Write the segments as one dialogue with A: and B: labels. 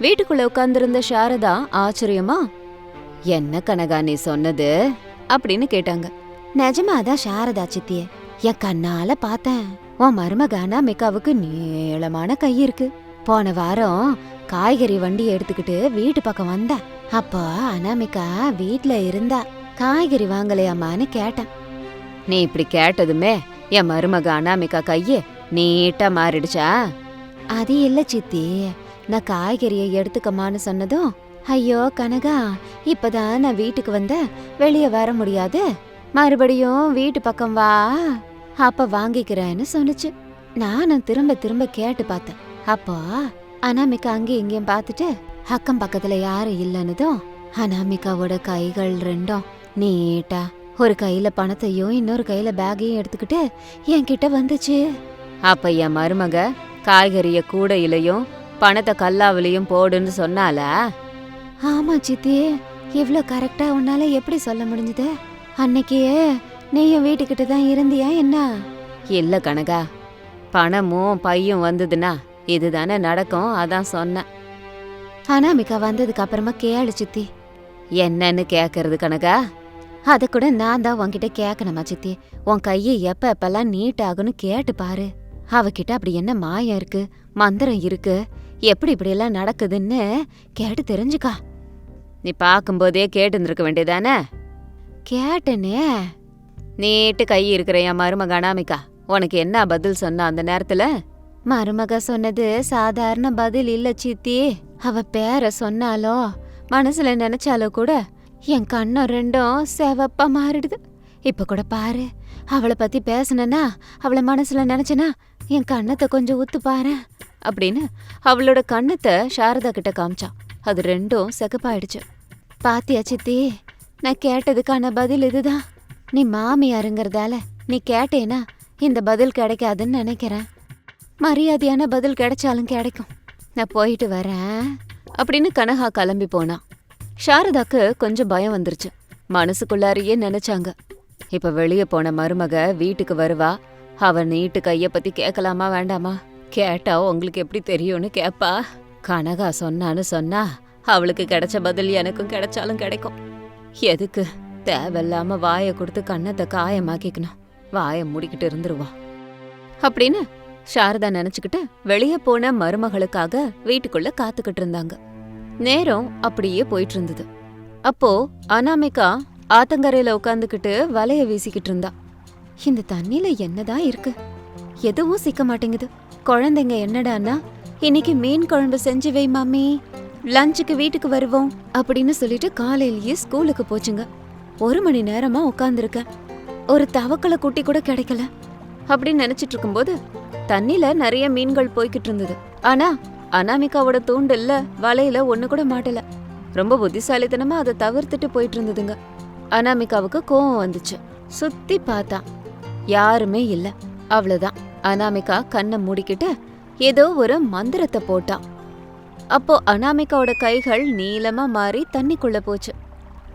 A: வீட்டுக்குள்ள உட்கார்ந்திருந்த சாரதா ஆச்சரியமா? என்ன கனகா நீ சொன்னது? அப்படின்னு கேட்டாங்க. நிஜமாதான் சாரதா சித்திய. என் கண்ணால பார்த்தேன். உன் மருமக அனாமிகாவுக்கு நீளமான கை இருக்கு. போன வாரம் காய்கறி வண்டி எடுத்துக்கிட்டு வீட்டு பக்கம் வந்தேன் அப்போ அனாமிகா வீட்ல இருந்தா காய்கறி வாங்கலையாமான்னு கேட்டேன். நீ இப்படி கேட்டதுமே என் மருமக அனாமிகா கையே நீட்டா மாறிடுச்சா? அது இல்ல சித்தி. நான் காய்கறியை எடுத்துக்கமான்னு சொன்னதும் ஐயோ கனகா இப்பதான் நான் வீட்டுக்கு வந்த வெளியே வர முடியாது. மறுபடியும் வீட்டு பக்கம் வா. அப்ப வாங்கிக்கிறேன்னு சொன்னுச்சு. நானும் திரும்ப திரும்ப கேட்டு பார்த்தேன். அப்போ அனாமிகா அங்கேயும் இங்கேயும் பார்த்துட்டு அக்கம் பக்கத்துல யாரும் இல்லைன்னதும் அனாமிகாவோட கைகள் ரெண்டும் நீட்டா ஒரு கையில பணத்தையும் இன்னொரு கையில பேக்கையும் எடுத்துக்கிட்டு என்கிட்ட வந்துச்சு. அப்ப என் மருமக காய்கறிய கூடையிலையும் பணத்தை கல்லாவிலையும் போடுன்னு சொன்னாலா? ஆமா சித்தி. இவ்ளோ கரெக்டா உன்னால எப்படி சொல்ல முடிஞ்சது? அன்னைக்கு நீயும் வீட்டுக்கிட்ட தான் இருந்தியா என்ன? இல்ல கனகா. பணமும் பையும் வந்ததுன்னா இதுதானே நடக்கும் அதான் சொன்னேன். அனாமிகா வந்ததுக்கு அப்புறமா கேளு சித்தி. என்னன்னு கேக்குறது கனகா? அத கூட நான் தான் உன்கிட்ட கேட்கணுமா சித்தி? உன் கையை எப்ப எப்பெல்லாம் நீட் ஆகும்னு கேட்டு பாரு. அவகிட்ட அப்படி என்ன மாயம் இருக்கு? மந்திரம் இருக்கு? எப்படி இப்படி எல்லாம் நடக்குதுன்னு கேட்டு தெரிஞ்சுக்கா. நீ பார்க்கும்போதே கேட்டு இருந்திருக்க வேண்டியதானே? கேட்டனே. நீட்டு கை இருக்கிற என் மருமக அனாமிகா உனக்கு என்ன பதில் சொன்ன அந்த நேரத்துல? மருமக சொன்னது சாதாரண பதில் இல்ல சித்தி. அவ பேர சொன்னாலோ மனசுல நினைச்சாலோ கூட என் கண்ணம் ரெண்டும் செவப்பா மாறிடுது. இப்ப கூட பாரு அவளை பத்தி பேசுனனா அவளை மனசுல நினைச்சனா என் கண்ணத்தை கொஞ்சம் ஊத்து பாரு அப்படின்னு அவளோட கண்ணத்தை சாரதா கிட்ட காமிச்சான் அது ரெண்டும் செகப்பாயிடுச்சு. பாத்தியா சித்தி நான் கேட்டதுக்கான பதில் இதுதான். நீ மாமியாருங்கிறதால நீ கேட்டேனா இந்த பதில் கிடைக்காதுன்னு நினைக்கிறேன். மரியாதையான பதில் கிடைச்சாலும் கிடைக்கும். நான் போயிட்டு வரேன் அப்படின்னு கனகா கிளம்பி போனான் சாரதாக்கு கொஞ்சம் பயம் வந்துருச்சு. மனசுக்குள்ளாரையே நினைச்சாங்க. இப்ப வெளியே போன மருமக வீட்டுக்கு வருவா. அவ நீட்டு கைய பத்தி கேட்கலாமா வேண்டாமா? கேட்டா உங்களுக்கு எப்படி தெரியும்னு கேப்பா. கனகா சொன்னான்னு சொன்னா அவளுக்கு கிடைச்ச பதில் எனக்கும் கிடைச்சாலும் கிடைக்கும். எதுக்கு? தேவையில்லாம வாயை கொடுத்து கண்ணத்தை காயமாக்கிக்கணும். வாயை மூடிக்கிட்டு இருந்துருவான் அப்படின்னு சாரதா நினைச்சுக்கிட்டு வெளியே போன மருமகளுக்காக வீட்டுக்குள்ள காத்துக்கிட்டு இருந்தாங்க. நேரம் அப்படியே போயிட்டு இருந்தது. அப்போ அனாமிகா ஆத்தங்கரையில உட்காந்துக்கிட்டு வலைய வீசிக்கிட்டு இருந்தா. இந்த தண்ணில என்னதான் இருக்கு? எதுவும் சிக்க மாட்டேங்குது. குழந்தைங்க என்னடான்னா இன்னைக்கு மீன் குழம்பு செஞ்சு வை மாமி. லஞ்சுக்கு வீட்டுக்கு வருவோம் அப்படின்னு சொல்லிட்டு காலையிலேயே ஸ்கூலுக்கு போச்சுங்க. ஒரு மணி நேரமா உட்காந்துருக்கேன் ஒரு தவக்கலை குட்டி கூட கிடைக்கல. அப்படின்னு நினைச்சிட்டு இருக்கும்போது தண்ணில நிறைய மீன்கள் போய்கிட்டு இருந்தது. ஆனா அனாமிகாவோட தூண்டில்ல வலையில ஒண்ணு கூட மாட்டல. ரொம்ப புத்திசாலித்தனமா அதை தவிர்த்துட்டு போயிட்டு இருந்ததுங்க. அனாமிகாவுக்கு கோவம் வந்துச்சு. சுத்தி பார்த்தா யாருமே இல்ல. அவ்வளவுதான். அனாமிகா கண்ணை மூடிக்கிட்டு ஏதோ ஒரு மந்திரத்தை போட்டா. அப்போ அனாமிகாவோட கைகள் நீளமா மாறி தண்ணிக்குள்ள போச்சு.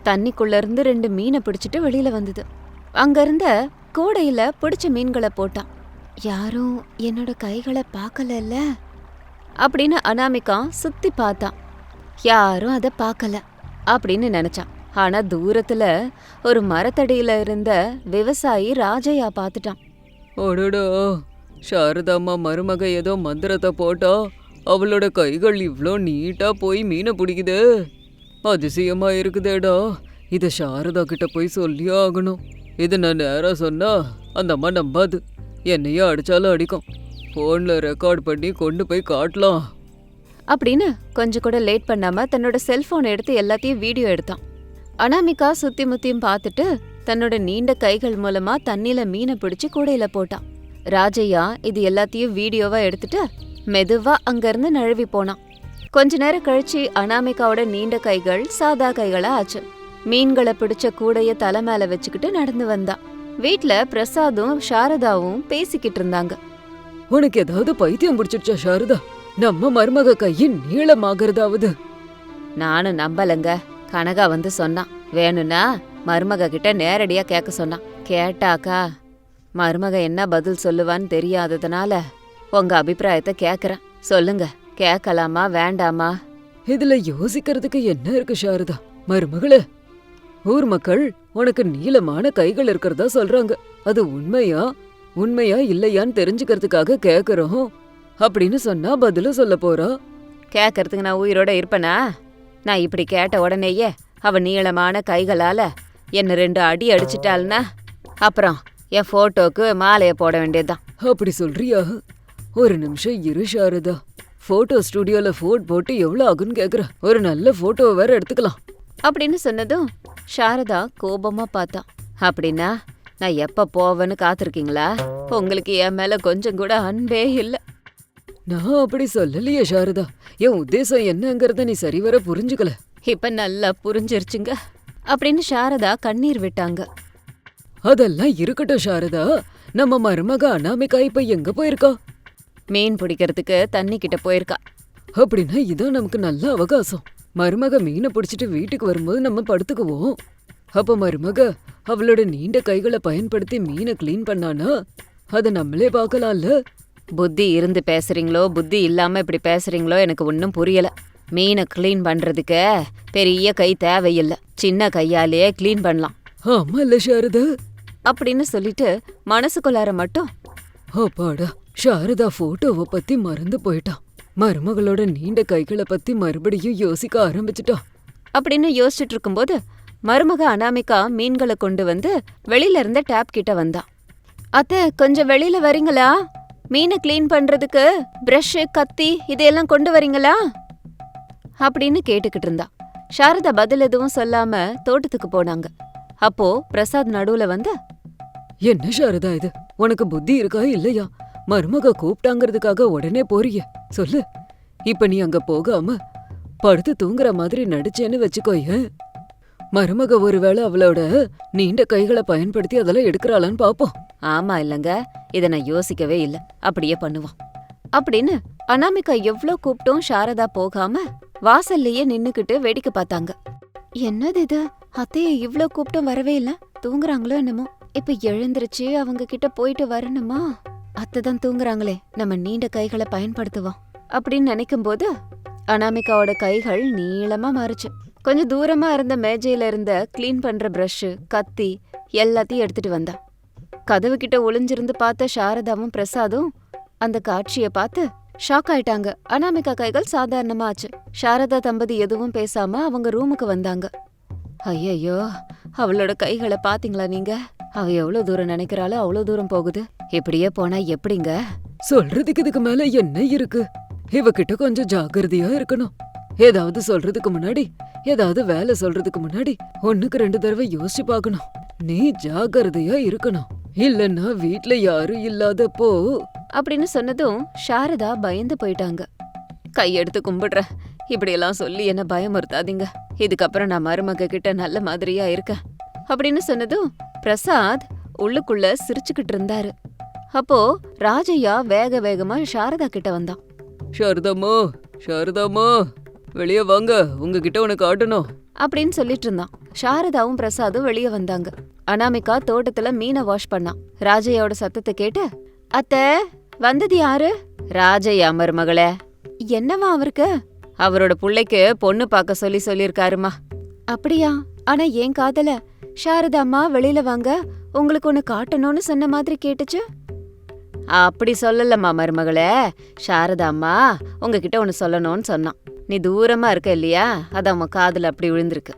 A: தண்ணிக்குள்ள இருந்து ரெண்டு மீனை பிடிச்சிட்டு வெளியில வந்தது. அங்கிருந்த கூடையில பிடிச்ச மீன்களை போட்டான் யாரும் என்னோட கைகளை பார்க்கலல்ல? அப்படின்னு அனாமிகா சுத்தி பார்த்தான் யாரும் அதை பார்க்கல. அப்படின்னு நினைச்சான் ஆனா தூரத்துல ஒரு மரத்தடியில இருந்த விவசாயி ராஜையா பார்த்துட்டான்.
B: அடடா சாரதாம்மா மருமக ஏதோ மந்திரத்தை போட்டா அவளோட கைகள் இவ்ளோ நீட்டா போய் மீனை பிடிக்குது. அதிசயமா இருக்குதேடா இதை சாரதா கிட்ட போய் சொல்லியே ஆகணும். இது நான் நேரா சொன்னா அந்த அம்மா நம்பாது என்னையே அடிச்சாலும் அடிக்கும். ஃபோனில் ரெக்கார்ட் பண்ணி கொண்டு போய் காட்டலாம்.
A: அப்படின்னு கொஞ்சம் கூட லேட் பண்ணாம தன்னோட செல்போன் எடுத்து எல்லாத்தையும் வீடியோ எடுத்தான். அனாமிகா சுத்தி முத்தியும் பார்த்துட்டு தன்னோட நீண்ட கைகள் மூலமா தண்ணில மீனை பிடிச்சு கூடையில போட்டான். ராஜையா இது எல்லாத்தையும் வீடியோவா எடுத்துட்டு மெதுவா அங்கிருந்து நழுவி போனான். கொஞ்ச நேரம் கழிச்சு அனாமிகாவோட நீண்ட கைகள் சாதா கைகளா ஆச்சு. மீன்களை பிடிச்ச கூடைய தலை மேல வச்சுக்கிட்டு நடந்து வந்தா. வீட்ல பிரசாதும் சாரதாவும் பேசிக்கிட்டு இருந்தாங்க.
B: உனக்கு ஏதாவது பைத்தியம் பிடிச்சிருச்சா சாரதா? நம்ம மருமக கையின் நீளமாகறதாவது.
A: நானும் நம்பலங்க. கனகா வந்து சொன்னான். வேணும்னா மருமக கிட்ட நேரடியா கேட்க சொன்னான். கேட்டாக்கா மருமக என்ன பதில் சொல்லுவான்னு தெரியாததுனால உங்க அபிப்பிராயத்தை கேக்குறேன். சொல்லுங்க. கேட்கலாமா வேண்டாமா?
B: இதுல யோசிக்கிறதுக்கு என்ன இருக்கு சாரதா? மருமகளே ஊர் மக்கள் உனக்கு நீளமான கைகள் இருக்கிறதா சொல்றாங்க. அது உண்மையா உண்மையா இல்லையான்னு தெரிஞ்சுக்கிறதுக்காக கேக்குறோம். அப்படின்னு சொன்னா பதில சொல்ல போறா.
A: கேக்கறதுக்கு நான் உயிரோட இருப்பேனா? நான் இப்படி கேட்ட உடனேயே அவ நீளமான கைகளால என்ன ரெண்டு அடி அடிச்சிட்டாள்னா அப்புறம் என் போட்டோக்கு மாலையை போட வேண்டியதுதான்.
B: அப்படி சொல்றியா? ஒரு நிமிஷம் இரு சாரதா. போட்டோ ஸ்டுடியோல போட் போட்டு எவ்வளவு ஆகுன்னு கேக்குற. ஒரு நல்ல போட்டோ வேற எடுத்துக்கலாம்.
A: அப்படின்னு சொன்னதும் சாரதா கோபமா பார்த்தா. அப்படின்னா நான் எப்ப போவேன்னு காத்திருக்கீங்களா? உங்களுக்கு என் மேல கொஞ்சம் கூட அன்பே இல்ல.
B: நான் அப்படி சொல்லலையே சாரதா. என் உத்தேசம் என்னங்கறத நீ சரிவர புரிஞ்சுக்கல.
A: இப்ப நல்லா புரிஞ்சிருச்சுங்க. அப்படின்னு சாரதா கண்ணீர் விட்டாங்க.
B: அதெல்லாம் இருக்கட்டும் சாரதா. நம்ம மருமக அனாமிகா இப்ப எங்க போயிருக்கா?
A: மீன் பிடிக்கிறதுக்கு தண்ணி கிட்ட போயிருக்கா.
B: அப்படின்னா இதான் நமக்கு நல்ல அவகாசம். மருமக மீனை பிடிச்சிட்டு வீட்டுக்கு வரும்போது நம்ம படுத்துக்குவோம். அப்ப மருமக அவளோட நீண்ட கைகளை பயன்படுத்தி மீனை க்ளீன் பண்ணானா அதை நம்மளே பார்க்கலாம்ல?
A: புத்தி இருந்து பேசுறீங்களோ புத்தி இல்லாம இப்படி பேசுறீங்களோ எனக்கு ஒன்றும் புரியல. மீனை க்ளீன் பண்றதுக்கு பெரிய கை தேவையில்லை. சின்ன கையாலேயே க்ளீன் பண்ணலாம்.
B: ஆமா இல்ல சாரதா.
A: அப்படின்னு சொல்லிட்டு மனசுக்குள்ளார மட்டும்
B: அப்பாடா சாரதா போட்டோவை பத்தி மறந்து போயிட்டான் மருமகளோட நீண்ட கைகளை பத்தி மறுபடியும் யோசிக்க ஆரம்பிச்சிட்டான்
A: அப்படின்னு யோசிச்சுட்டு இருக்கும்போது மருமக அனாமிகா மீன்களை கொண்டு வந்து வெளியில இருந்த டேப் கிட்ட வந்தா. அத்தை கொஞ்சம் வெளியில வரீங்களா? மீனை கிளீன் பண்றதுக்கு பிரஷ்ஷு கத்தி இதையெல்லாம் கொண்டு வரீங்களா? அப்படின்னு கேட்டுக்கிட்டு இருந்தா. சாரதா பதில் எதுவும் சொல்லாம தோட்டத்துக்கு போனாங்க. அப்போ பிரசாத் நடுவுல வந்து
B: என்ன சாரதா இது? உனக்கு புத்தி இருக்கா இல்லையா? மருமக கூப்பிட்டாங்கிறதுக்காக உடனே போறிய. சொல்லு. இப்ப நீ அங்க போகாம படுத்து தூங்குற மாதிரி நடிச்சேன்னு வச்சுக்கோய மருமக ஒருவேளை அவளோட நீண்ட கைகளை பயன்படுத்தி அதெல்லாம் எடுக்கிறாளான்னு பாப்போம்.
A: ஆமா இல்லங்க இத நான் யோசிக்கவே இல்ல. அப்படியே பண்ணுவோம். அப்படின்னு அனாமிகா எவ்ளோ கூப்பிட்டும் சாரதா போகாம வாசல்லையே நின்னுக்கிட்டு வேடிக்கை பார்த்தாங்க. என்னது இது? அத்தைய இவ்ளோ கூப்பிட்டும் வரவே இல்ல. தூங்குறாங்களோ என்னமோ. இப்ப எழுந்திருச்சு அவங்க கிட்ட போயிட்டு வரணுமா? அத்தை தான் தூங்குறாங்களே நம்ம நீண்ட கைகளை பயன்படுத்துவோம். அப்படின்னு நினைக்கும் போது அனாமிகாவோட கைகள் நீளமா மாறுச்சு. கொஞ்சம் தூரமா இருந்த மேஜையில இருந்த கிளீன் பண்ற பிரஷ் கத்தி எல்லாத்தையும் எடுத்துட்டு வந்தா. கதவு கிட்ட ஒளிஞ்சிருந்து பார்த்த சாரதாவும் பிரசாதும் அந்த காட்சிய பார்த்து ஷாக் ஆயிட்டாங்க. அனாமிகா கைகள் சாதாரணமா ஆச்சு சாரதா தம்பதி எதுவும் பேசாம அவங்க ரூமுக்கு வந்தாங்க. ஐயையோ அவளோட கைகளை பாத்தீங்களா நீங்க? அவ எவ்வளவு தூரம் நினைக்கிறாளோ அவ்வளவு தூரம் போகுது. இப்படியே போனா எப்படிங்க?
B: சொல்றதுக்கு இதுக்கு மேல என்ன இருக்கு? இவகிட்ட கொஞ்சம் ஜாக்கிரதையா இருக்கணும். ஏதாவது சொல்றதுக்கு முன்னாடி ஏதாவது வேலை சொல்றதுக்கு முன்னாடி ஒண்ணுக்கு ரெண்டு தடவை யோசிச்சு பார்க்கணும். நீ ஜாக்கிரதையா இருக்கணும். இல்லன்னா வீட்ல யாரும் இல்லாதப்போ.
A: அப்படின்னு சொன்னதும் சாரதா பயந்து போயிட்டாங்க. கையெடுத்து கும்பிடுறேன். இப்படியெல்லாம் சொல்லி என்ன பயமுறுத்தாதீங்க. இதுக்கப்புறம் நான் மருமக கிட்ட நல்ல மாதிரியா இருக்கேன். அப்படின்னு சொன்னதும் பிரசாத் உள்ளுக்குள்ள சிரிச்சுக்கிட்டு இருந்தாரு. அப்போ ராஜையா வேக வேகமா சாரதா கிட்ட வந்தான்.
B: சாரதாம்மா சாரதாம்மா. வெளியே வாங்க உங்ககிட்ட உனக்கு காட்டணும்.
A: அப்படின்னு சொல்லிட்டு இருந்தான். சாரதாவும் பிரசாதும் வெளியே வந்தாங்க. அனாமிகா தோட்டத்துல மீனை வாஷ் பண்ணான். ராஜையோட சத்தத்தை கேட்டு அத்தை வந்தது யாரு? ராஜையா மருமகளே. என்னவா அவருக்கு? அவரோட புள்ளைக்கு பொண்ணு பார்க்க சொல்லி சொல்லியிருக்காருமா அப்படியா? ஆனா ஏன் காதல? சாரதா அம்மா வெளியில வாங்க உங்களுக்கு ஒண்ணு காட்டணும்னு சொன்ன மாதிரி கேட்டுச்சு. அப்படி சொல்லலம்மா மருமகளே. சாரதாம்மா உங்ககிட்ட ஒன்னு சொல்லணும்னு சொன்னான். நீ தூரமா இருக்க இல்லையா? அதான் உன் காதுல அப்படி விழுந்திருக்கு.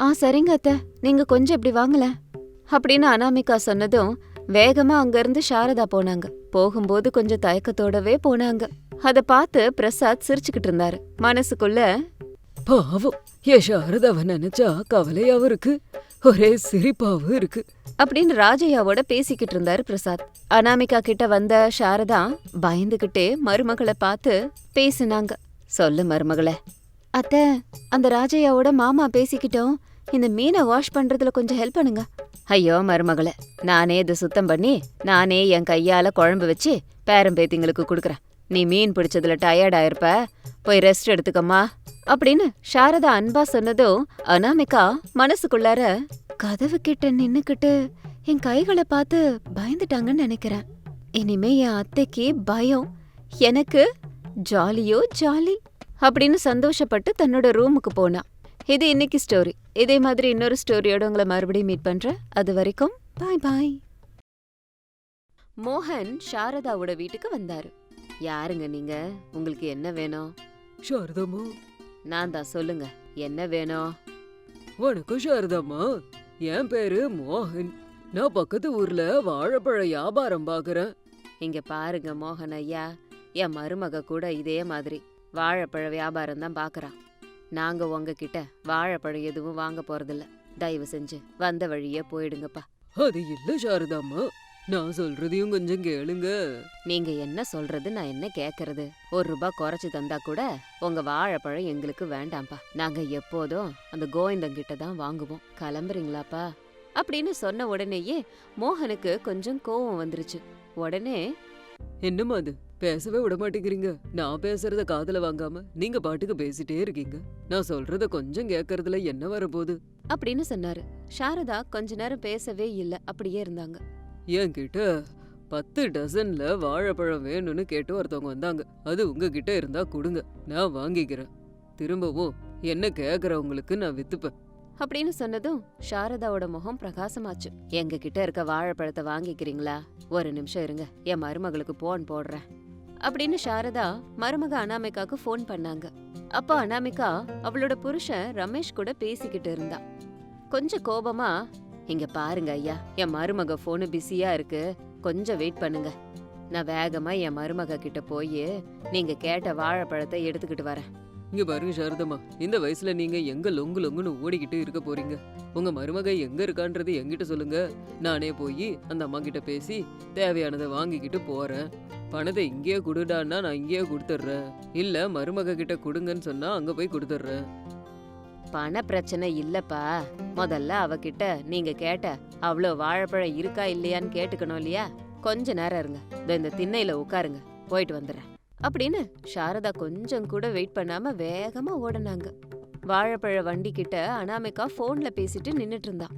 A: ஆ சரிங்க அத்தை. நீங்க கொஞ்சம் இப்படி வாங்கல அப்படின்னு அனாமிகா சொன்னதும் வேகமா அங்கிருந்து சாரதா போனாங்க. போகும்போது கொஞ்சம் தயக்கத்தோடவே போனாங்க. அத பார்த்து பிரசாத் சிரிச்சுக்கிட்டு இருந்தாரு. மனசுக்குள்ள
B: பாவம். என் சாரதாவை நினைச்சா கவலையாவும் இருக்கு. ஒரே சிரிப்பாவும் இருக்கு.
A: அப்படின்னு ராஜையாவோட பேசிக்கிட்டு இருந்தாரு பிரசாத். அனாமிகா கிட்ட வந்த சாரதா பயந்துகிட்டே மருமகளை பார்த்து பேசினாங்க. சொல்லு மருமகளே. அத்த அந்த ராஜையாவோட மாமா பேசிக்கிட்டோம். இந்த மீனை வாஷ் பண்றதுல கொஞ்சம் ஹெல்ப் பண்ணுங்க. ஐயோ மருமகளே நானே இதை சுத்தம் பண்ணி நானே என் கையால குழம்பு வச்சு பேரம்பேத்திங்களுக்கு கொடுக்குறேன். நீ மீன் பிடிச்சதுல டயர்ட் ஆயிருப்ப போய் ரெஸ்ட் எடுத்துக்கம்மா அப்படின்னு சாரதா அன்பா சொன்னதும் அனாமிகா மனசுக்குள்ளார கதவு கிட்ட நின்னுக்கிட்டு என் கைகளை பார்த்து பயந்துட்டாங்கன்னு நினைக்கிறேன். இனிமே என் அத்தைக்கு பயம். எனக்கு ஜாலியோ ஜாலி அப்படின்னு சந்தோஷப்பட்டு தன்னோட ரூமுக்கு போனா. இது இன்னைக்கு ஸ்டோரி இதே மாதிரி இன்னொரு ஸ்டோரியோட உங்களை மறுபடியும் மீட் பண்றேன். அது வரைக்கும் பாய் பாய் மோகன் சாரதாவோட வீட்டுக்கு வந்தாரு. யாருங்க நீங்க? உங்களுக்கு என்ன வேணும்?
B: சாரதாம்மா
A: நான் தான் சொல்லுங்க. என்ன வேணும்?
B: வணக்கம் சாரதாம்மா என் பேரு மோகன். நான் பக்கத்து ஊர்ல வாழைப்பழ வியாபாரம் பாக்குறேன்.
A: இங்க பாருங்க மோகன் ஐயா. என் மருமக கூட இதே மாதிரி வாழைப்பழ வியாபாரம் தான் பாக்குறா. நாங்க உங்ககிட்ட வாழைப்பழம் எதுவும் வாங்க போறதில்ல. தயவு செஞ்சு வந்த வழியே போயிடுங்கப்பா.
B: அது இல்ல சாரதாம்மா. நான் சொல்றதையும் கொஞ்சம் கேளுங்க.
A: நீங்க என்ன சொல்றது நான் என்ன கேக்குறது? ஒரு ரூபாய் குறைச்சு தந்தா கூட உங்க வாழைப்பழம் எங்களுக்கு வேண்டாம்ப்பா. நாங்க எப்போதும் அந்த கோவிந்தங்கிட்ட தான் வாங்குவோம். கிளம்புறீங்களாப்பா? அப்படின்னு சொன்ன உடனேயே மோகனுக்கு கொஞ்சம் கோவம் வந்துருச்சு. உடனே
B: என்னம்மா அது? பேசவே விட மாட்டேங்கிறீங்க. நான் பேசுறத காதுல வாங்காம நீங்க பாட்டுக்கு பேசிட்டே இருக்கீங்க. நான் சொல்றத கொஞ்சம் கேக்கறதுல என்ன வரப்போகுது?
A: அப்படின்னு சொன்னாரு. சாரதா கொஞ்ச நேரம் பேசவே இல்ல அப்படியே இருந்தாங்க.
B: என்கிட்ட பத்து டசன்ல வாழைப்பழம் வேணும்னு கேட்டு ஒருத்தவங்க வந்தாங்க. அது உங்ககிட்ட இருந்தா கொடுங்க நான் வாங்கிக்கிறேன். திரும்பவும் என்ன கேக்குறவங்களுக்கு நான் வித்துப்பேன்.
A: அப்படின்னு சொன்னதும் சாரதாவோட முகம் பிரகாசமாச்சு. எங்க கிட்ட இருக்க வாழைப்பழத்தை வாங்கிக்கிறீங்களா? ஒரு நிமிஷம் இருங்க என் மருமகளுக்கு போன் போடுறேன். அப்படின்னு சாரதா மருமக அனாமிகாக்கு ஃபோன் பண்ணாங்க. அப்ப அனாமிகா அவளோட புருஷன் ரமேஷ் கூட பேசிக்கிட்டு இருந்தா. கொஞ்சம் கோபமா இங்க பாருங்க ஐயா என் மருமக போனு பிஸியா இருக்கு. கொஞ்சம் வெயிட் பண்ணுங்க. நான் வேகமா என் மருமக கிட்ட போய் நீங்க கேட்ட வாழைப்பழத்தை எடுத்துக்கிட்டு வரேன்.
B: இங்க பாருங்க சாரதம்மா இந்த வயசுல நீங்க எங்க லொங்கு லொங்குன்னு ஓடிக்கிட்டு இருக்க போறீங்க? உங்க மருமக எங்க இருக்கான்றது என்கிட்ட சொல்லுங்க. நானே போய் அந்த அம்மா கிட்ட பேசி தேவையானதை வாங்கிக்கிட்டு போறேன். பணத்தை இங்கேயே கொடுடான்னா நான் இங்கேயே கொடுத்துட்றேன். இல்ல மருமக கிட்ட கொடுங்கன்னு சொன்னா அங்க போய் கொடுத்துட்றேன்.
A: பண பிரச்சனை இல்லப்பா. முதல்ல அவகிட்ட நீங்க கேட்ட அவ்வளோ வாழைப்பழம் இருக்கா இல்லையான்னு கேட்டுக்கணும் இல்லையா? கொஞ்ச நேரம் இருங்க. இதோ இந்த திண்ணையில உட்காருங்க. போயிட்டு வந்துடுறேன். அப்படின்னு சாரதா கொஞ்சம் கூட வெயிட் பண்ணாம வேகமா ஓடினாங்க. வாழைப்பழ வண்டி கிட்ட அனாமிகா போன்ல பேசிட்டு நின்னுட்டு இருந்தான்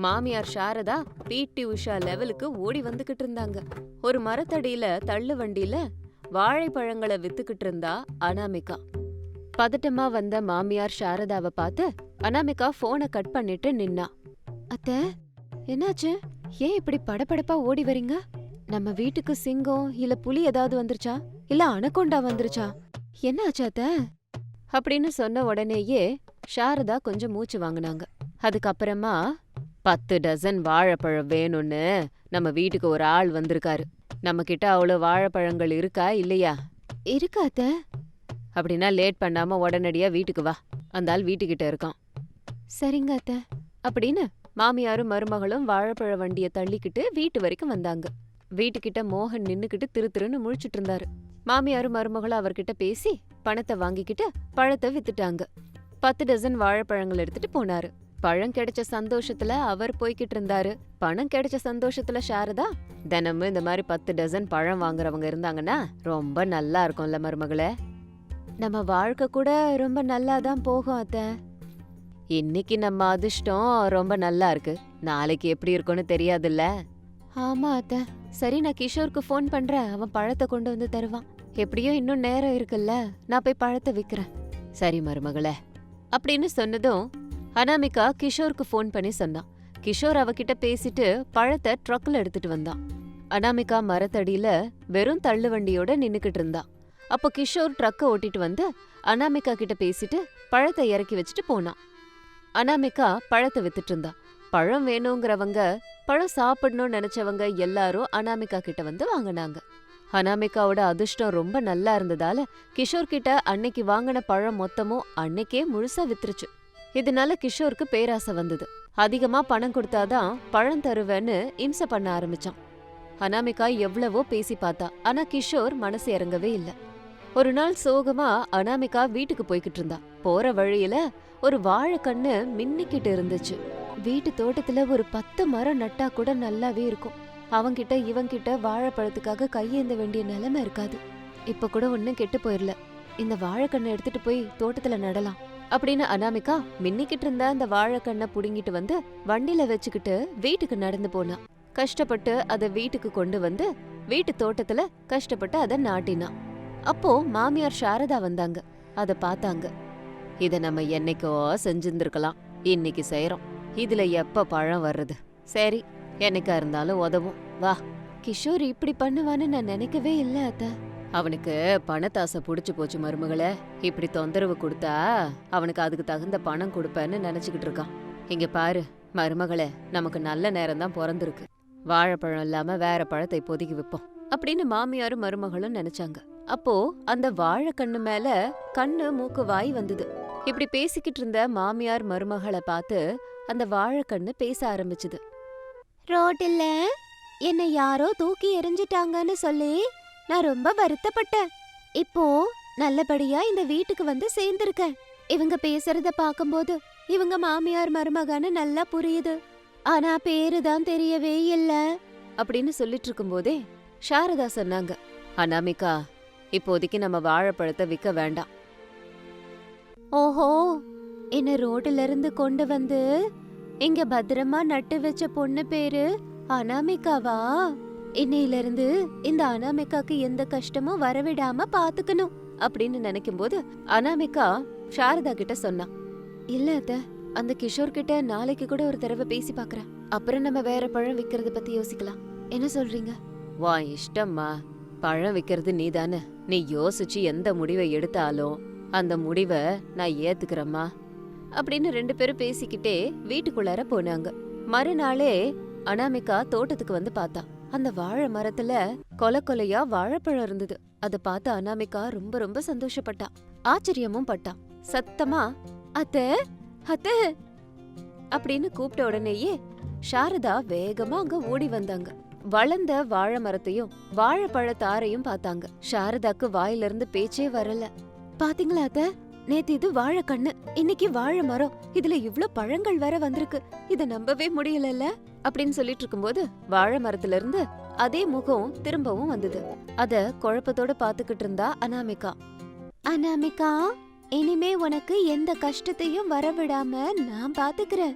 A: மாமியார் சாரதா பிடி உஷா லெவலுக்கு ஓடி வந்துகிட்டு இருந்தாங்க. ஒரு மரத்தடியில தள்ளு வண்டியில வாழைப்பழங்களை வித்துக்கிட்டு இருந்தா அனாமிகா. பதட்டமா வந்த மாமியார் சாரதாவை பார்த்து அனாமிகா போனை கட் பண்ணிட்டு நின்னா. அத்த என்னாச்சு? ஏன் இப்படி படபடப்பா ஓடி வரீங்க நம்ம வீட்டுக்கு சிங்கம் இல்ல புலி ஏதாவது வந்துருச்சா? இல்ல அனகொண்டா வந்துருச்சா? என்னாச்சு அத்த? அப்படின்னு சொன்ன உடனேயே சாரதா கொஞ்சம் மூச்சு வாங்கினாங்க. அதுக்கப்புறமா பத்து டசன் வாழைப்பழம் வேணும்னு நம்ம வீட்டுக்கு ஒரு ஆள் வந்திருக்காரு. நம்ம கிட்ட அவ்வளோ வாழைப்பழங்கள் இருக்கா இல்லையா? இருக்கா அத்த. அப்படின்னா லேட் பண்ணாம உடனடியா வீட்டுக்கு வா. அந்த ஆள் வீட்டுக்கிட்ட இருக்கான். சரிங்க அத்த. அப்படின்னு மாமியாரும் மருமகளும் வாழைப்பழ வண்டியை தள்ளிக்கிட்டு வீட்டு வரைக்கும் வந்தாங்க. வீட்டுக்கிட்ட மோகன் நின்னுக்கிட்டு திரு திருன்னு முழிச்சிட்டு இருந்தாரு. மாமியாரும் மருமகளும் அவர்கிட்ட பேசி பணத்தை வாங்கிக்கிட்டு பழத்தை வித்துட்டாங்க. பத்து டசன் வாழைப்பழங்கள் எடுத்துட்டு போனாரு. பழம் கிடைச்ச சந்தோஷத்துல அவர் போய்கிட்டு இருந்தாரு. பணம் கிடைச்ச சந்தோஷத்துல சாரதா தினமும் இந்த மாதிரி பத்து டசன் பழம் வாங்குறவங்க இருந்தாங்கன்னா ரொம்ப நல்லா இருக்கும்ல மருமகளே. நம்ம வாழ்க்கை கூட ரொம்ப நல்லா தான் போகும் அத்த. இன்னைக்கு நம்ம அதிர்ஷ்டம் ரொம்ப நல்லா இருக்கு. நாளைக்கு எப்படி இருக்கும்னு தெரியாதுல்ல? ஆமா அத்த. சரி நான் கிஷோருக்கு ஃபோன் பண்றேன். அவன் பழத்தை கொண்டு வந்து தருவான். எப்படியோ இன்னும் நேரம் இருக்குல்ல. நான் போய் பழத்தை விற்கிறேன் சரி மருமகளே. அப்படின்னு சொன்னதும் அனாமிகா கிஷோருக்கு ஃபோன் பண்ணி சொன்னான் கிஷோர் அவகிட்ட பேசிட்டு பழத்தை ட்ரக்ல எடுத்துட்டு வந்தான் அனாமிகா மரத்தடியில வெறும் தள்ளுவண்டியோட நின்னுக்கிட்டு இருந்தான் அப்போ கிஷோர் ட்ரக்கை ஓட்டிட்டு வந்து அனாமிகா கிட்ட பேசிட்டு பழத்தை இறக்கி வச்சுட்டு போனான் அனாமிகா பழத்தை வித்துட்டு இருந்தா. பழம் வேணுங்கிறவங்க பழம் சாப்பிடணும்னு நினைச்சவங்க எல்லாரும் அனாமிகா கிட்ட வந்து வாங்கினாங்க. அனாமிகாவோட அதிர்ஷ்டம் ரொம்ப நல்லா இருந்ததால கிஷோர் கிட்ட அன்னைக்கு வாங்கின பழம் மொத்தமும் அன்னைக்கே முழுசா வித்துருச்சு. இதனால கிஷோருக்கு பேராசை வந்தது. அதிகமா பணம் கொடுத்தாதான் பழம் தருவேன்னு இம்சை பண்ண ஆரம்பிச்சான். அனாமிகா எவ்வளவோ பேசி பார்த்தா ஆனா கிஷோர் மனசு இறங்கவே இல்ல. ஒரு நாள் சோகமா அனாமிகா வீட்டுக்கு போய்கிட்டு இருந்தா. போற வழியில ஒரு வாழைக்கண்ணு மின்னிக்கிட்டு இருந்துச்சு. வீட்டு தோட்டத்துல ஒரு பத்து மரம் நட்டா கூட நல்லாவே இருக்கும். அவங்கிட்ட இவங்கிட்ட வாழைப்பழத்துக்காக கையேந்த வேண்டிய நிலைமை இருக்காது. இப்ப கூட ஒன்னும் கெட்டு போயிடல இந்த வாழைக்கண்ணை எடுத்துட்டு போய் தோட்டத்துல நடலாம். அப்படின்னு அனாமிகா மின்னிக்கிட்டு இருந்த அந்த வாழைக்கண்ணை புடுங்கிட்டு வந்து வண்டியில வச்சுக்கிட்டு வீட்டுக்கு நடந்து போனா. கஷ்டப்பட்டு அதை வீட்டுக்கு கொண்டு வந்து வீட்டு தோட்டத்துல கஷ்டப்பட்டு அதை நாட்டினா. அப்போ மாமியார் சாரதா வந்தாங்க. அத பார்த்தாங்க. இத நம்ம என்னைக்கோ செஞ்சிருந்திருக்கலாம். இன்னைக்கு செய்யறோம் இதுல எப்ப பழம் வர்றது? சரி என்னைக்கா இருந்தாலும் உதவும். வா. கிஷோர் இப்படி பண்ணுவான்னு நான் நினைக்கவே இல்லை அத்தை. அவனுக்கு பணத்தாசை பிடிச்சி போச்சு மருமகளை. இப்படி தொந்தரவு கொடுத்தா அவனுக்கு அதுக்கு தகுந்த பணம் கொடுப்பேன்னு நினச்சிக்கிட்டு இருக்கான். இங்கே பாரு மருமகளே நமக்கு நல்ல நேரம் தான் பிறந்திருக்கு. வாழைப்பழம் இல்லாம வேற பழத்தை இப்போதைக்கு விற்போம் அப்படின்னு மாமியாரும் மருமகளும் நினைச்சாங்க. அப்போ அந்த வாழைக்கண்ணு மேல கண்ணு மூக்கு வாய் வந்தது. இப்படி பேசிக்கிட்டு இருந்த மாமியார் மருமகளை பார்த்து அந்த வாழைக்கண்ணு பேச ஆரம்பிச்சுது. ரோட்டில் என்னை யாரோ தூக்கி எறிஞ்சிட்டாங்கன்னு சொல்லி நான் ரொம்ப வருத்தப்பட்டேன். இப்போ நல்லபடியா இந்த வீட்டுக்கு வந்து சேர்ந்திருக்கேன். இவங்க பேசுறத பாக்கும்போது இவங்க மாமியார் மருமகன்னு நல்லா புரியுது. ஆனா பேரு தான் தெரியவே இல்ல. அப்படின்னு சொல்லிட்டு இருக்கும்போதே சாரதா சொன்னாங்க. அனாமிகா இப்போதைக்கு நம்ம வாழைப்பழத்தை விற்க வேண்டாம். ஓஹோ என்ன ரோட்ல இருந்து கொண்டு வந்து இங்க பத்திரமா நட்டு வச்ச பொண்ணு பேரு அனாமிகாவா? இன்னையில இருந்து இந்த அனாமிகாக்கு எந்த கஷ்டமும் வரவிடாம பாத்துக்கணும் அப்படின்னு நினைக்கும் போது அனாமிகா சாரதா கிட்ட சொன்னா இல்ல அத்த அந்த கிஷோர் கிட்ட நாளைக்கு கூட ஒரு தடவை பேசி பாக்குறேன். அப்புறம் நம்ம வேற பழம் விக்கிறத பத்தி யோசிக்கலாம். என்ன சொல்றீங்க? வா இஷ்டம்மா. பழம் விக்கிறது நீதானே. நீ யோசிச்சு எந்த முடிவை எடுத்தாலும் அந்த முடிவை நான் ஏத்துக்கிறேம்மா. அப்படின்னு ரெண்டு பேரும் பேசிக்கிட்டே வீட்டுக்குள்ளார போனாங்க. மறுநாளே அனாமிகா தோட்டத்துக்கு வந்து பார்த்தா அந்த வாழை மரத்துல கொலை கொலையா வாழைப்பழம் இருந்தது. அத பார்த்து அனாமிகா ரொம்ப ரொம்ப சந்தோஷப்பட்டா. ஆச்சரியமும் பட்டா. சத்தமா அத்த அத்த அப்படின்னு கூப்பிட்ட உடனேயே சாரதா வேகமா அங்க ஓடி வந்தாங்க. வளர்ந்த வாழை மரத்தையும் வாழைப்பழ தாரையும் பார்த்தாங்க. சாரதாக்கு வாயில இருந்து பேச்சே வரல. பாத்தீங்களா அத்த? நேத்து இது வாழை கண்ணு. இன்னைக்கு வாழை மரம். இதுல இவ்ளோ பழங்கள் வேற வந்திருக்கு. இத நம்பவே முடியலல்ல? அப்படின்னு சொல்லிட்டு இருக்கும்போது வாழை மரத்துல இருந்து அதே முகம் திரும்பவும் வந்தது. அத குழப்பத்தோட பாத்துக்கிட்டு இருந்தா அனாமிகா. அனாமிகா இனிமே உனக்கு எந்த கஷ்டத்தையும் வரவிடாம நான் பாத்துக்கிறேன்.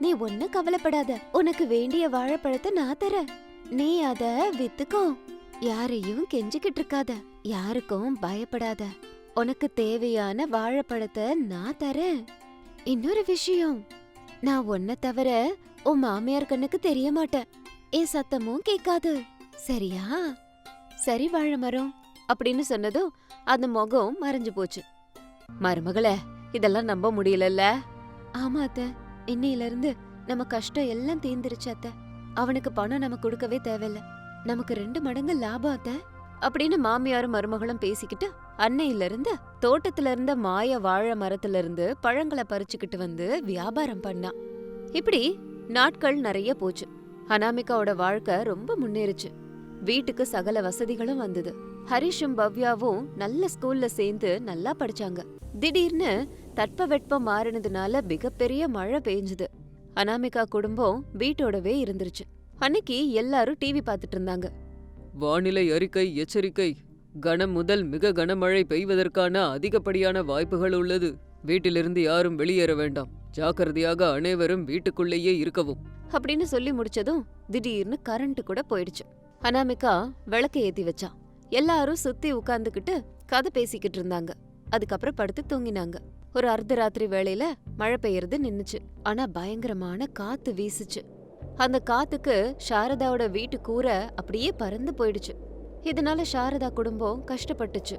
A: நீ ஒண்ணு கவலைப்படாத. உனக்கு வேண்டிய வாழைப்பழத்தை நான் தரேன். நீ அத வித்துக்கோ. யாரையும் கெஞ்சிக்கிட்டு இருக்காத. யாருக்கும் பயப்படாத. உனக்கு தேவையான வாழைப்பழத்தை நான் தரேன். இன்னொரு விஷயம். நான் உன்னை தவிர உன் மாமியார் கண்ணுக்கு தெரிய மாட்டேன். என் சத்தமும் கேட்காது. சரியா? சரி வாழை மரம் அப்படின்னு சொன்னதும் அந்த முகம் மறைஞ்சு போச்சு. மருமகளே இதெல்லாம் நம்ப முடியலல்ல? ஆமா அத்த இன்னையில இருந்து நம்ம கஷ்டம் எல்லாம் தீந்துருச்சு அத்த. அவனுக்கு பணம் நம்ம கொடுக்கவே தேவையில்ல. நமக்கு ரெண்டு மடங்கு லாபம் அத்த அப்படின்னு மாமியாரும் மருமகளும் பேசிக்கிட்டு அன்னையில இருந்து தோட்டத்துல இருந்த மாய வாழை மரத்துல இருந்து பழங்களை பறிச்சுக்கிட்டு வந்து வியாபாரம் பண்ணா. இப்படி நாட்கள் நிறைய போச்சு. அனாமிகாவோட வாழ்க்கை ரொம்ப முன்னேறுச்சு. வீட்டுக்கு சகல வசதிகளும் வந்தது. ஹரிஷும் பவ்யாவும் நல்ல ஸ்கூல்ல சேர்ந்து நல்லா படிச்சாங்க. திடீர்னு தட்பவெட்பம் மாறினதுனால மிகப்பெரிய மழை பெய்ஞ்சுது. அனாமிகா குடும்பம் வீட்டோடவே இருந்துருச்சு. அன்னைக்கு எல்லாரும் டிவி பார்த்துட்டு இருந்தாங்க.
B: வானிலை அறிக்கை எச்சரிக்கை கனம் முதல் மிக கனமழை பெய்வதற்கான அதிகப்படியான வாய்ப்புகள் உள்ளது. வீட்டிலிருந்து யாரும் வெளியேற வேண்டாம். ஜாக்கிரதையாக அனைவரும் வீட்டுக்குள்ளேயே இருக்கவும்.
A: அப்படின்னு சொல்லி முடிச்சதும் திடீர்னு கரண்ட் கூட போயிடுச்சு. அனாமிகா விளக்க ஏத்தி வச்சா. எல்லாரும் சுத்தி உட்கார்ந்துகிட்டு கதை பேசிக்கிட்டு இருந்தாங்க. அதுக்கப்புறம் படுத்து தூங்கினாங்க. ஒரு அர்த்தராத்திரி வேளையில மழை பெய்யறது நின்னுச்சு. ஆனா பயங்கரமான காத்து வீசுச்சு. அந்த காத்துக்கு சாரதாவோட வீட்டு கூரை அப்படியே பறந்து போயிடுச்சு. இதனால சாரதா குடும்பம் கஷ்டப்பட்டுச்சு.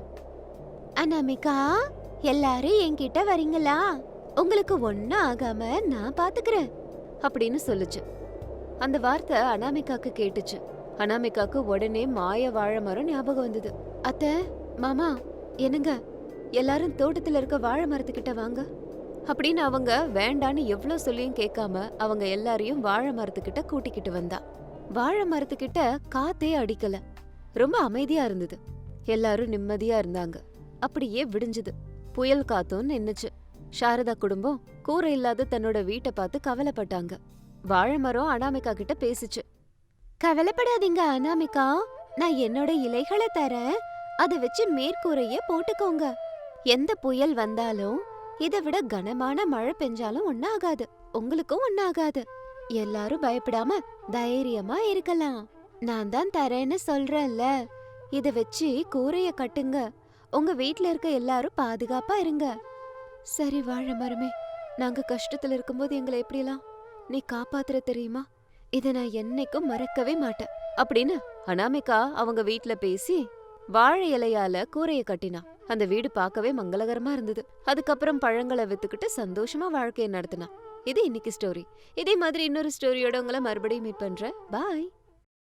A: அனாமிகா எல்லாரும் என்கிட்ட வரீங்களா? உங்களுக்கு ஒன்னும் ஆகாம நான் பாத்துக்கிறேன் அப்படின்னு சொல்லுச்சு. அந்த வார்த்தை அனாமிகாக்கு கேட்டுச்சு. அனாமிகாக்கு உடனே மாய வாழை மரம் ஞாபகம் வந்தது. அத்த மாமா என்னங்க? எல்லாரும் தோட்டத்துல இருக்க வாழை மரத்துக்கிட்ட வாங்க. அப்படின்னு அவங்க வேண்டான்னு எவ்வளவு சொல்லியும் கேட்காம அவங்க எல்லாரையும் வாழை மரத்துக்கிட்ட கூட்டிக்கிட்டு வந்தா. வாழை மரத்துக்கிட்ட காத்தே அடிக்கல. ரொம்ப அமைதியா இருந்தது. எல்லாரும் நிம்மதியா இருந்தாங்க. அப்படியே விடிஞ்சது. புயல் காத்தும் நின்னுச்சு. சாரதா குடும்பம் கூரை இல்லாத தன்னோட வீட்டை பார்த்து கவலைப்பட்டாங்க. வாழை மரம் அனாமிகா கிட்ட பேசுச்சு. கவலைப்படாதீங்க அனாமிகா. நான் என்னோட இலைகளை தரேன். அதை வச்சு மேற்கூரைய போட்டுக்கோங்க. எந்த புயல் வந்தாலும் இதை விட கனமான மழை பெஞ்சாலும் ஒன்னாகாது உங்களுக்கும் ஒன்னாகாது எல்லாரும் பயப்படாம தைரியமா இருக்கலாம். நான் தான் தரேன்னு சொல்றேன்ல. இத வச்சு கூரைய கட்டுங்க. உங்க வீட்ல இருக்க எல்லாரும் பாதுகாப்பா இருங்க. சரி வாழ மரமே. நாங்க கஷ்டத்துல இருக்கும்போது எங்களை எப்படிலாம் நீ காப்பாத்துற தெரியுமா? இத நான் என்னைக்கும் மறக்கவே மாட்டேன். அப்படின்னு அனாமிகா அவங்க வீட்ல பேசி வாழை இலையால கூரைய கட்டினா. அந்த வீடு பார்க்கவே மங்களகரமா இருந்தது. அதுக்கப்புறம் பழங்களை வித்துக்கிட்டு சந்தோஷமா வாழ்க்கையை நடத்தினா. இது இன்னைக்கு ஸ்டோரி இதே மாதிரி இன்னொரு ஸ்டோரியோட உங்களை மறுபடியும் மீட் பண்றேன். பாய்